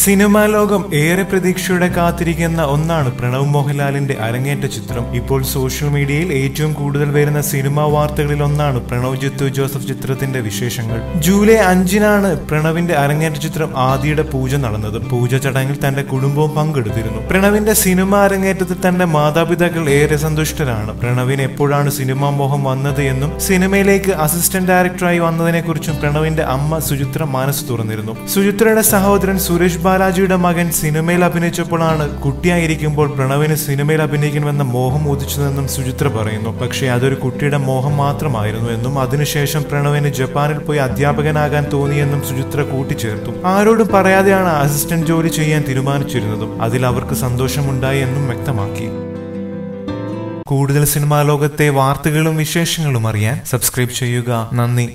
Cinema ലോകം ഏറെ പ്രതീക്ഷയോടെ കാത്തിരിക്കുന്ന ഒന്നാണ് പ്രണവ് മോഹൻലാലിന്റെ അരങ്ങേറ്റ ചിത്രം. ഇപ്പോൾ സോഷ്യൽ മീഡിയയിൽ ഏറ്റവും കൂടുതൽ വരുന്ന സിനിമാ വാർത്തകളിൽ ഒന്നാണ് പ്രണവ് ജിത്തു ജോസഫ് ചിത്രത്തിന്റെ വിശേഷങ്ങൾ. ജൂലൈ അഞ്ചിനാണ് പ്രണവിന്റെ അരങ്ങേറ്റ ചിത്രം ആദിയുടെ പൂജ നടന്നത്. പൂജ ചടങ്ങിൽ തന്റെ കുടുംബവും പങ്കെടുത്തിരുന്നു. പ്രണവിന്റെ സിനിമ അരങ്ങേറ്റത്തിൽ തന്റെ മാതാപിതാക്കൾ ഏറെ സന്തുഷ്ടരാണ്. പ്രണവിന് എപ്പോഴാണ് സിനിമാ മോഹം വന്നത് എന്നും സിനിമയിലേക്ക് അസിസ്റ്റന്റ് ഡയറക്ടറായി വന്നതിനെ കുറിച്ചും പ്രണവിന്റെ അമ്മ സുചിത്ര മനസ്സ് തുറന്നിരുന്നു. സുചിത്രയുടെ സഹോദരൻ സുരേഷ് ബാലാജിയുടെ മകൻ സിനിമയിൽ അഭിനയിച്ചപ്പോഴാണ് കുട്ടിയായിരിക്കുമ്പോൾ പ്രണവിന് സിനിമയിൽ അഭിനയിക്കണമെന്ന മോഹം ഉദിച്ചതെന്നും സുചിത്ര പറയുന്നു. പക്ഷേ അതൊരു കുട്ടിയുടെ മോഹം മാത്രമായിരുന്നു എന്നും അതിനുശേഷം പ്രണവിന് ജപ്പാനിൽ പോയി അധ്യാപകനാകാൻ തോന്നിയെന്നും സുചിത്ര കൂട്ടിച്ചേർത്തു. ആരോടും പറയാതെയാണ് അസിസ്റ്റന്റ് ജോലി ചെയ്യാൻ തീരുമാനിച്ചിരുന്നതും അതിൽ അവർക്ക് സന്തോഷമുണ്ടായി എന്നും വ്യക്തമാക്കി. കൂടുതൽ സിനിമാ ലോകത്തെ വാർത്തകളും വിശേഷങ്ങളും അറിയാൻ സബ്സ്ക്രൈബ് ചെയ്യുക. നന്ദി.